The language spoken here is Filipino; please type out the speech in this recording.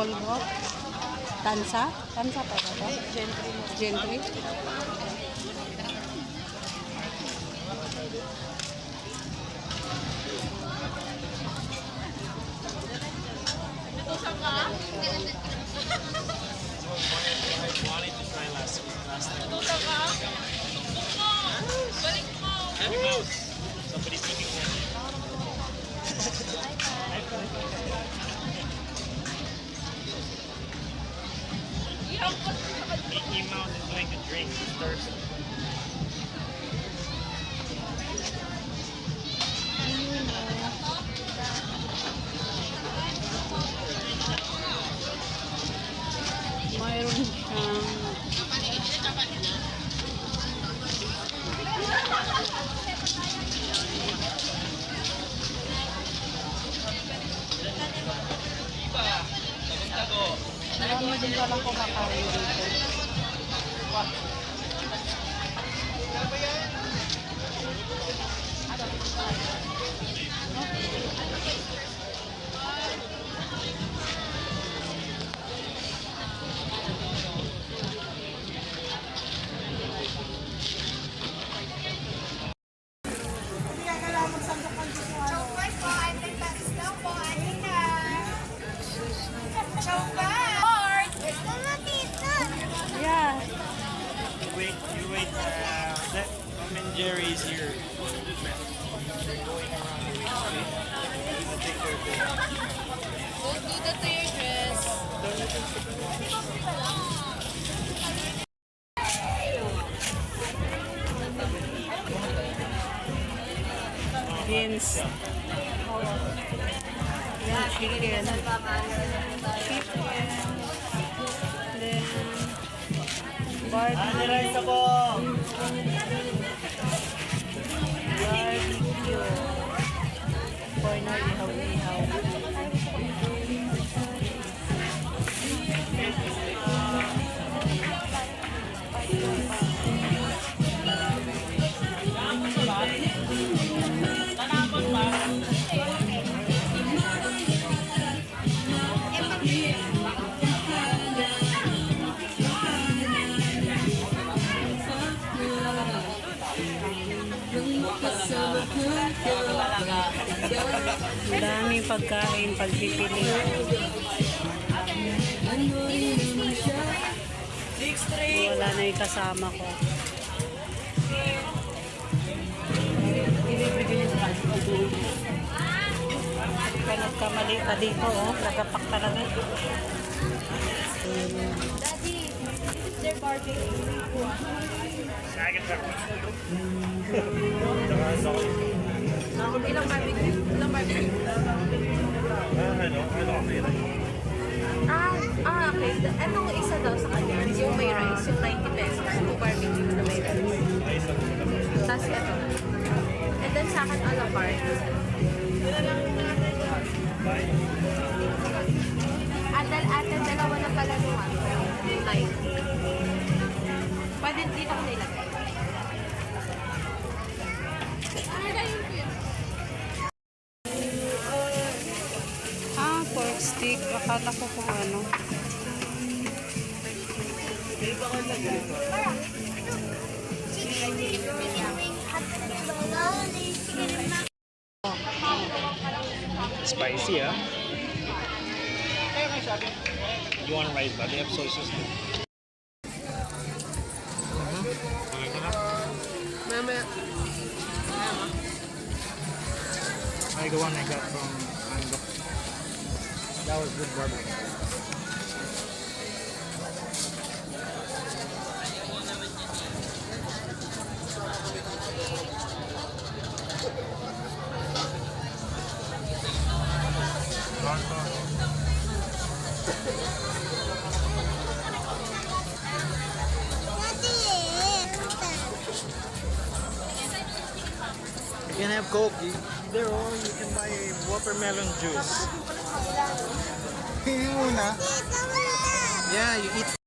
polvo. Tansa? Tansa pa ba ito? Gentry. Gentry? wanted Mickey Mouse is going to drink. He's thirsty. Mayroon siyang... Um, din walang kumakain dito. Their bill. Don't do that to your dress. Beans. Yan, chicken. Chicken. Then, barbecue. rice ako! help me help. Daming pagkain, pagpipili. Wala na yung kasama ko. Ka nagkamali pa dito, oh. Nagapak talaga. Ilang barbecue? Ilang barbecue? ano? Ano okay lang? Ah, ah, okay. Anong isa daw sa kanya? Yung may rice, yung 90 pesos. Yung barbecue na may rice. Tapos ito. And then sa akin, a carte. Pwede dito ko nilagay. Ah, pork stick. Akala ko kung ano. Spicy, ah. You want rice, but they have soy sauce too. I the one I got from Mango. That was good barbecue. You can have Coke. There, or you can buy watermelon juice. Yeah, you eat